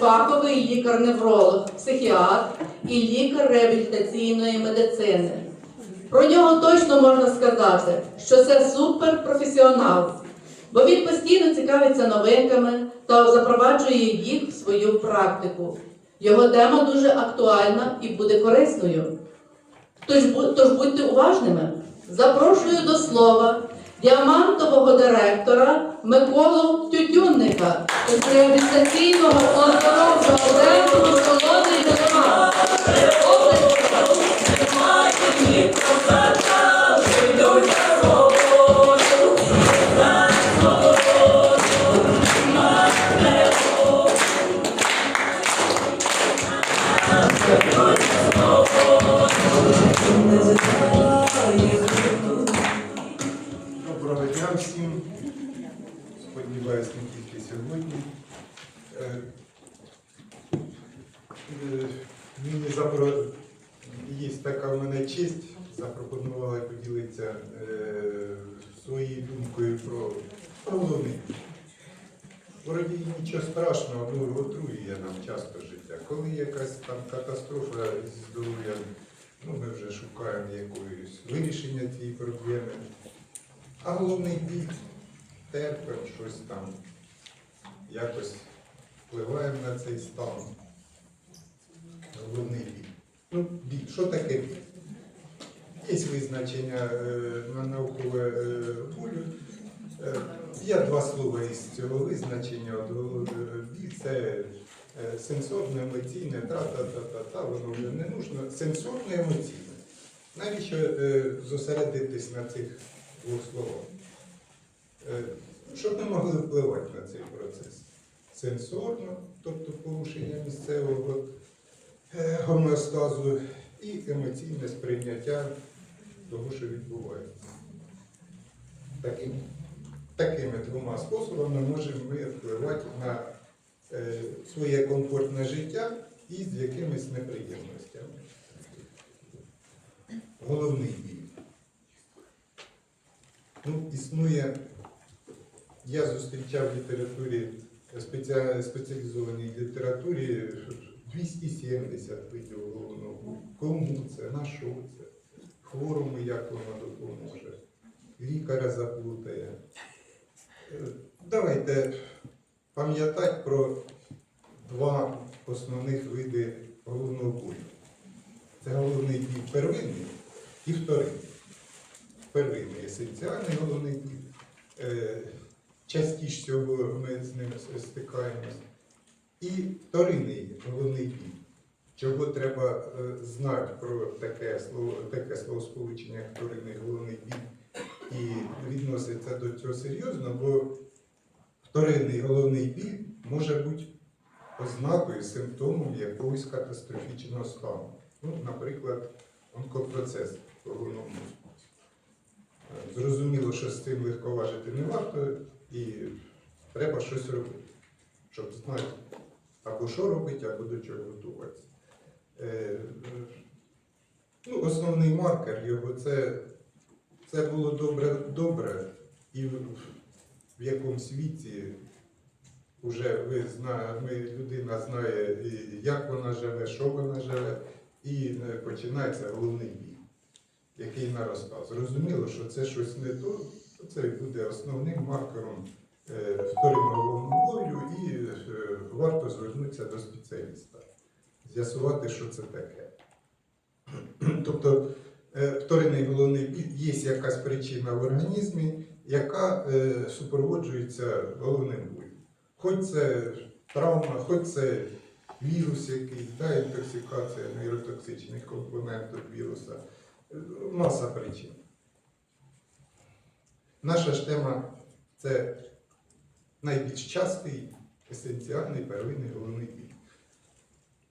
фаховий лікар-невролог, психіатр і лікар реабілітаційної медицини. Про нього точно можна сказати, що це суперпрофесіонал, бо він постійно цікавиться новинками та запроваджує їх в свою практику. Його тема дуже актуальна і буде корисною. Тож, будьте уважними. Запрошую до слова діамантового директора Миколу Тютюнника з реабілітаційного оздоровчого центру Солоний Дерман. Своєю думкою про головний. Вроді нічого страшного, ну отруює нам часто життя. Коли якась там катастрофа зі здоров'ям, ну ми вже шукаємо якоїсь вирішення цієї проблеми. А головний біль терпимо щось там, якось впливаємо на цей стан. Головний біль. Ну, біль, що таке біль? Є визначення е, на наукове е, болю. Е, два слова із цього визначення. Це е, сенсорно емоційне, та-та-та-та-та, воно вже не нужно. Сенсорно емоційне. Навіщо зосередитись на цих двох словах? Щоб ми могли впливати на цей процес. Сенсорно, тобто порушення місцевого гомеостазу, і емоційне сприйняття того, що відбувається. Таким, такими двома способами можемо ми впливати на е, своє комфортне життя і з якимись неприємностями. Головний біль. Ну, існує, я зустрічав в літературі, спеціа- спеціалізованій літературі 270 видів головного. Кому це, на що це? Хворому як воно допоможе, лікаря заплутає. Е, Давайте пам'ятати про два основних види головного болю. Це головний біль первинний і вторинний. Первинний есенціальний головний біль. Е, Частіше всього ми з ним стикаємось. І вторинний головний біль. Чого треба е, знати про таке слово, таке словосполучення, як вторинний головний біль, і відноситься до цього серйозно, бо вторинний головний біль може бути ознакою, симптомом якогось катастрофічного стану. Ну, наприклад, онкопроцес головного мозку. Е, Зрозуміло, що з цим легковажити не варто і треба щось робити, щоб знати або що робити, або до чого готуватися. Е, Ну, основний маркер його це, це було добре, добре і в, в якомусь віці вже ви зна, людина знає, як вона живе, що вона живе, і е, починається головний біль, який наростав. Зрозуміло, що це щось не то, то це буде основним маркером е, вторинного болю, і е, варто звернутися до спеціаліста, з'ясувати, що це таке. Тобто е, вторинний головний біль є якась причина в організмі, яка е, супроводжується головним болем. Хоч це травма, хоч це вірус якийсь, да, інтоксикація нейротоксичних компонентів віруса. Маса причин. Наша ж тема це найбільш частий, есенціальний первинний головний біль.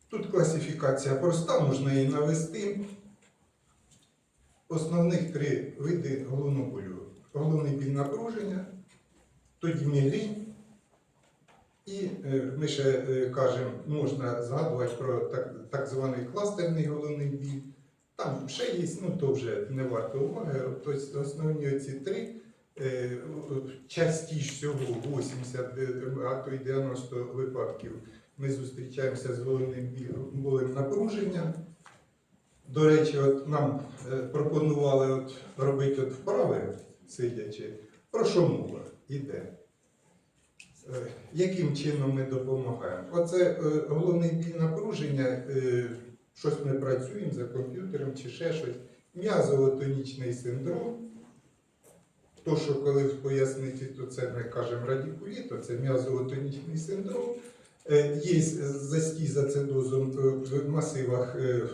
Тут класифікація проста, можна її навести. Основних три види головного болю. Головний біль напруження, тоді мігрінь. І е, ми ще е, кажемо, можна згадувати про так, так званий кластерний головний біль. Там ще є, ну то вже не варто уваги. Тобто основні ці три е, частіше всього 80, а то й 90 випадків ми зустрічаємося з головним болем напруження. До речі, от нам е, пропонували от робити от вправи, сидячи. Про що мова йде? Е, Яким чином ми допомагаємо? Оце е, головний біль напруження, щось ми працюємо за комп'ютером чи ще щось. М'язово-тонічний синдром. То, що коли пояснити, то це ми кажемо радикуліт, то це м'язово-тонічний синдром. Е, Є застій за цидозом е, в масивах е,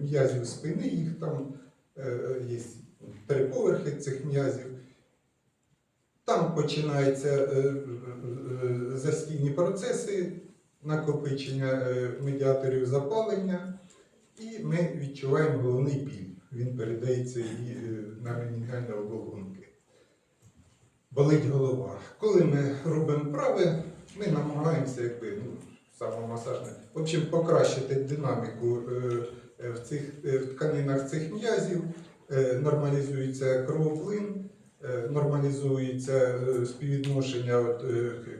м'язів спини, їх там є три поверхи цих м'язів. Там починаються застійні процеси, накопичення медіаторів запалення, і ми відчуваємо головний біль. Він передається і на менінгальні оболонки. Болить голова. Коли ми робимо вправи, ми намагаємося якби, ну, самомасажне, в общем, покращити динаміку е, е, в цих е, в тканинах цих м'язів, нормалізується кровоплин, нормалізується співвідношення от,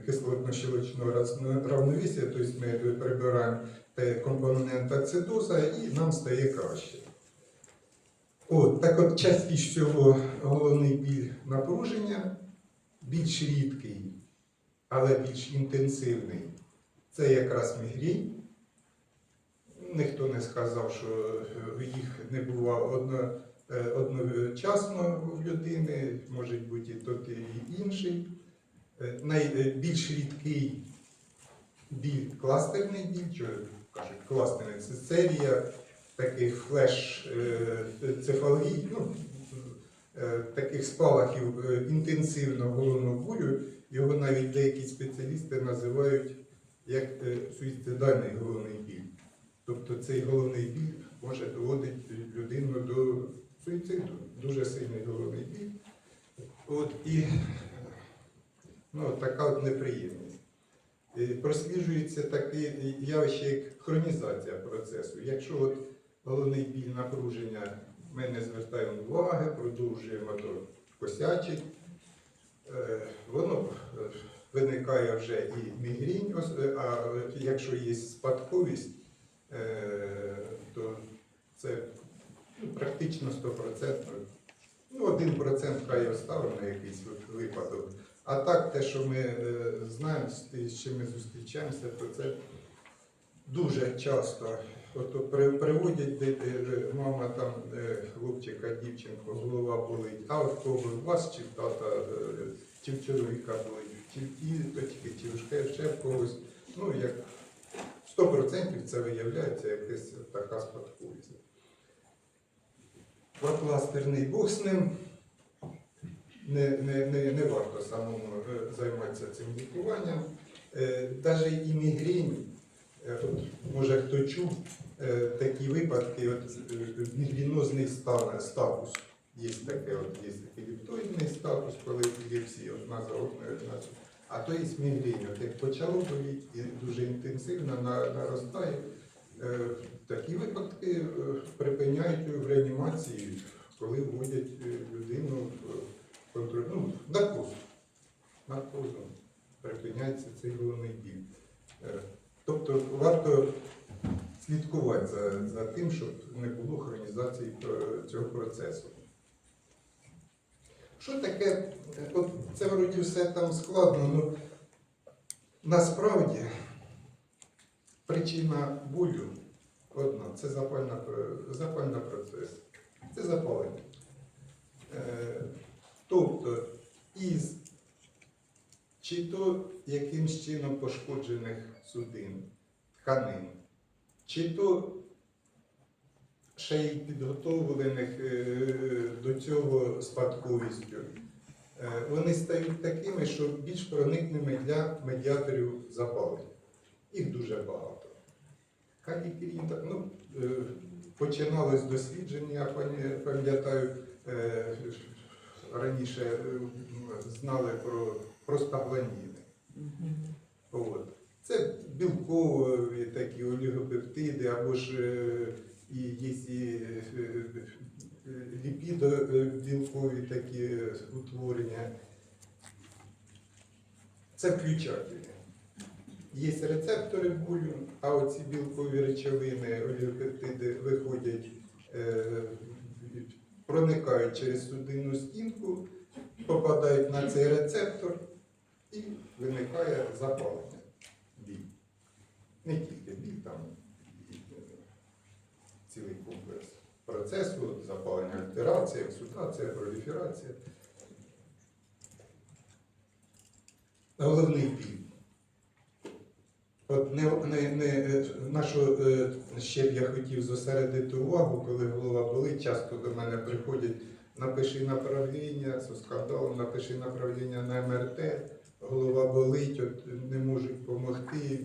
кислотно-щелочного равновесія, тобто ми прибираємо компонент ацидоза і нам стає краще. От, так от частіше всього головний біль напруження, більш рідкий, але більш інтенсивний. Це якраз мігрінь. Ніхто не сказав, що е, їх не було одно, е, одночасно в людини, може бути і тот і інший. Е, Найбільш рідкий біль кластерний біль, що кажуть, кластерний це серія таких флеш цефалгій, ну, таких спалахів інтенсивного головного болю. Його навіть деякі спеціалісти називають як е, суїцидальний головний біль. Тобто цей головний біль може доводити людину до суїциду. Дуже сильний головний біль. От і ну, така от неприємність. Е, Просліджується таке явище, як хронізація процесу. Якщо от головний біль напруження ми не звертаємо уваги, продовжуємо то косячить, воно е, виникає вже і мігрінь, е, а якщо є спадковість, е, то це ну, практично 100%. Ну, 1% хай оставимо на якийсь випадок. А так, те, що ми е, знаємо, з чим ми зустрічаємося, то це дуже часто. При- приводять мама там е, хлопчика, дівчинку, голова болить, а от кого у вас чи тата, е, чи в чоловіка болить, чи в тіточки, чи в ще, в когось. Ну, як 100% це виявляється якась така спадковість. Пластерний Бог з ним. Не, не, не, не варто самому е, займатися цим лікуванням. Навіть і мігрень, е, може хто чув е, такі випадки, от, е, статус. Є таке, от, є епілептоїдний статус, коли епілепсія одна за одною, одна а то є мігрень. От як почало боліти і дуже інтенсивно наростає. Е, Такі випадки е, припиняють в реанімації, коли вводять е, людину в контроль, ну, наркоз. Наркозом припиняється цей головний біль. Е, Тобто варто слідкувати за, за тим, щоб не було хронізації цього процесу. Що таке? От це вроді все там складно, але насправді причина болю одна це запальна, запальна процес. Це запалення. Е, Тобто із чи то якимсь чином пошкоджених судин, тканин, чи то ще й підготовлених е, до цього спадковістю, е, вони стають такими, що більш проникними для медіаторів запалення. Їх дуже багато. Ну, е, починалось дослідження, я пам'ятаю, раніше знали про простагландіни. От. Це білкові такі олігопептиди, або ж е, і є і е, е, ліпідобілкові такі утворення. Це включателі. є рецептори болю, а оці білкові речовини, оліопептиди виходять, проникають через судинну стінку, попадають на цей рецептор і виникає запалення. Не тільки біль, там е, цілий комплекс процесу, запалення альтерація, ексудація, проліферація. Головний біль. От не, не, не, на що е, ще б я хотів зосередити увагу, коли голова болить, часто до мене приходять, напиши направлення зі скандалом, напиши направлення на МРТ, голова болить, от не можуть допомогти,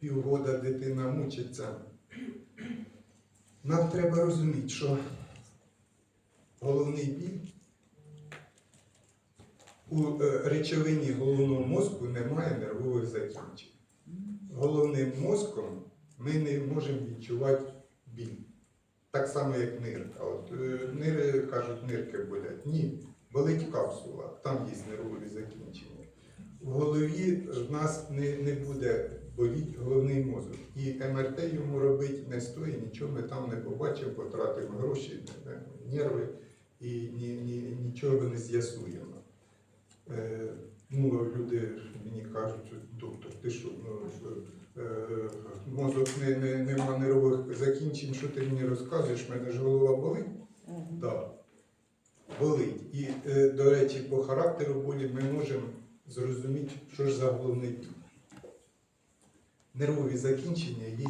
півгода дитина мучиться. Нам треба розуміти, що головний біль у е, речовині головного мозку немає нервових закінчень. Головним мозком ми не можемо відчувати біль. Так само, як нирка. От, е, нири кажуть, нирки болять. Ні, болить капсула, там є нервові закінчення. В голові в нас не, не буде боліти головний мозок. І МРТ йому робити не стоїть, нічого ми там не побачимо, потратимо гроші, нерви і ні, ні, нічого не з'ясуємо. Е, ну, люди мені кажуть, доктор, ти що, ну, е, мозок не, не, нема нервових закінчень, що ти мені розказуєш, в мене ж голова болить? Да. Болить. І, е, до речі, по характеру болі ми можемо зрозуміти, що ж за головний біль. Нервові закінчення є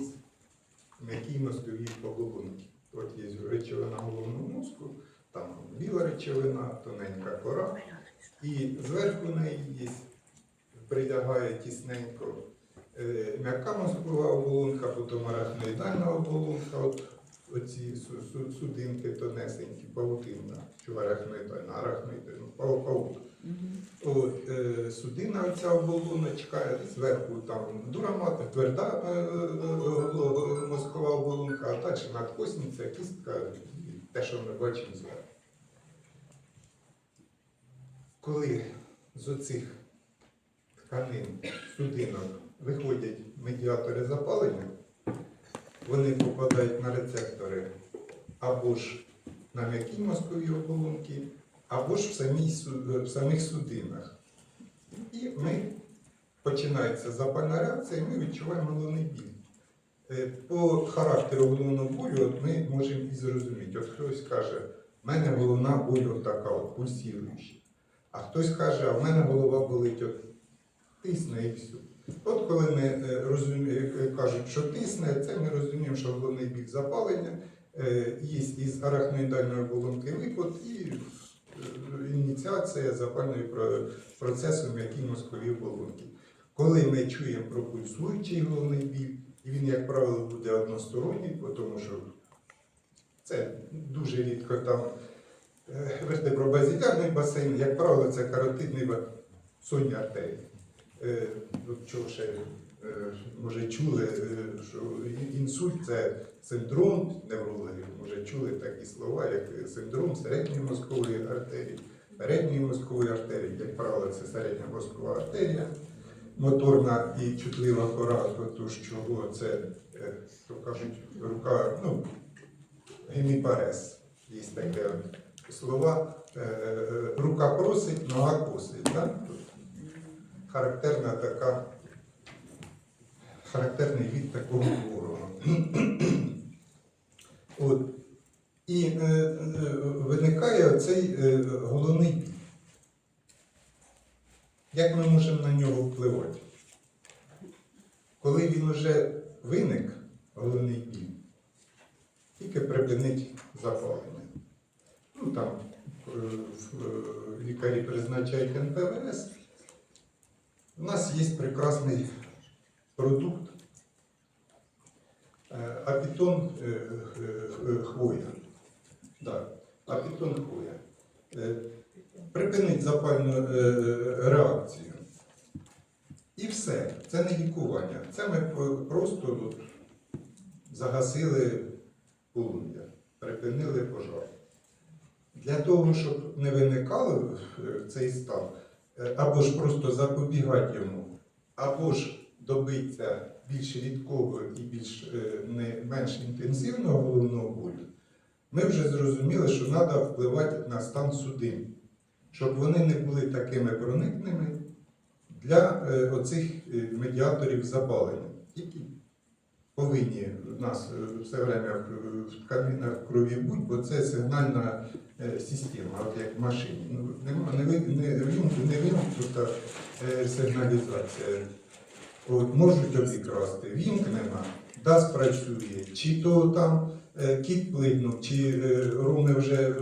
м'які мозковій оболонці. От є речовина головного мозку, там біла речовина, тоненька кора, і зверху неї є, прилягає тісненько е, м'яка мозкова оболонка, потім арахноїдальна оболонка, от, оці су- су- судинки тонесенькі, паутинна, що арахноїдальна, арахноїдальна, пау- паук. От, е, судина оця оболоночка, зверху там дурамата, тверда е, е, е, мозкова оболонка, а далі надкосниця, кістка, те, що ми бачимо зверху. Коли з оцих тканин, судинок виходять медіатори запалення, вони попадають на рецептори або ж на м'які мозкові оболонки, або ж в, самій, в самих судинах. І ми починається запальна реакція, і ми відчуваємо головний біль. Е, По характеру головного болю от ми можемо і зрозуміти. От хтось каже, в мене головна боль така, от пульсіруюча. А хтось каже, а в мене голова болить, от тисне і все. От коли ми е, е, кажуть, що тисне, це ми розуміємо, що головний біль запалення, е, є із арахноїдальної оболонки випад і е, ініціація запальної про- процесу м'якій мозковій оболонки. Коли ми чуємо про пульсуючий головний біль, він, як правило, буде односторонній, тому що це дуже рідко там е, басейн, як правило, це каротидний сонні артерії. Е, от Чого ще, е, може, чули, е, що інсульт це синдром неврологів, може чули такі слова, як синдром середньої мозкової артерії, передньої мозкової артерії, як правило, це середня мозкова артерія, моторна і чутлива кора, тож чого це, то кажуть, рука, ну, геміпарез. Є таке слова. Рука просить, нога косить. Да? Характерна така, характерний від такого хворого. От. І е, е, виникає цей е, головний біль. Як ми можемо на нього впливати? Коли він вже виник, головний біль, тільки припинить запалення. Ну там е, е, лікарі призначають НПВС. У нас є прекрасний продукт е, апітон е, е, хвоя. Да, апітон хвоя. Припинить запальну реакцію. І все. Це не лікування. Це ми просто загасили полум'я, припинили пожар. Для того, щоб не виникало е, цей стан, або ж просто запобігати йому, або ж добитися більш рідкого і більш е, не менш інтенсивного головного болю, ми вже зрозуміли, що треба впливати на стан судин, щоб вони не були такими проникними для е, оцих е, медіаторів запалення, повинні в нас е, все время в- в тканинах крові бути, бо це сигнальна е, система, от як в машині. Ну, нема, не, ви- не, вимкнута е, сигналізація. От, можуть обікрасти, вімкнена, да, спрацює, чи то там кіт плигнув, чи руми вже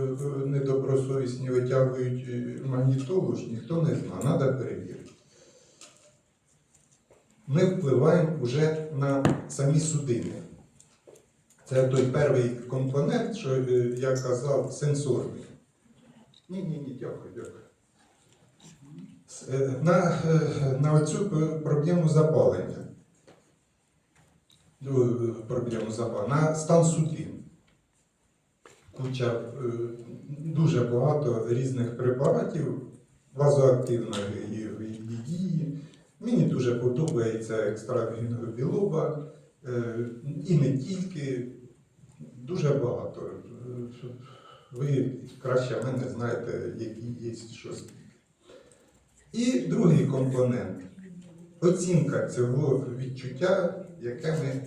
недобросовісні витягують магнітолу, ж ніхто не знає, треба перевірити. Ми впливаємо вже на самі судини. Це той перший компонент, що е, я казав, сенсорний. Ні, ні, дякую, дякую. Е, На, е, на цю проблему запалення. Ну, Проблему запалення. На стан судин. Куча дуже багато різних препаратів вазоактивної дії. Мені дуже подобається екстракт білоба, е, і не тільки, дуже багато. Е, Ви краще мене знаєте, які є щось. І другий компонент оцінка цього відчуття, яке ми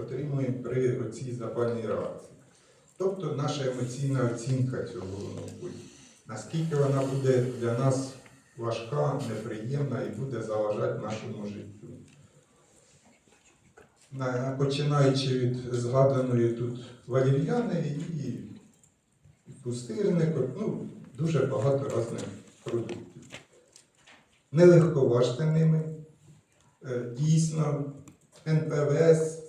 отримуємо при оцій запальній реакції. Тобто наша емоційна оцінка цього наскільки вона буде для нас важка, неприємна і буде заважати нашому життю. Починаючи від згаданої тут валір'яни і пустирник, ну, дуже багато різних продуктів. Нелегко важте ними. Е, Дійсно, НПВС,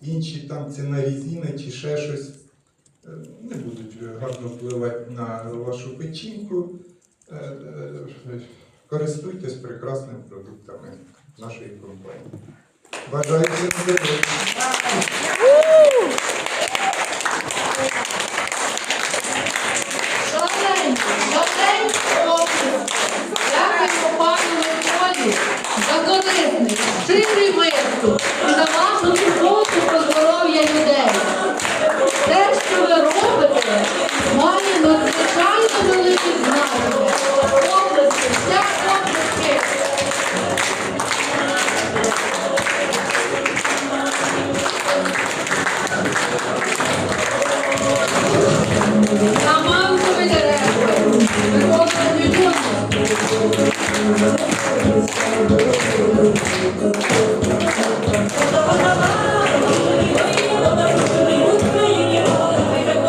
інші там цинарізіни чи ще щось е, не будуть гарно впливати на вашу печінку. Е, е, Користуйтесь прекрасними продуктами нашої компанії. Бажаю здоров'я! Дякуємо пану Миколі за корисний.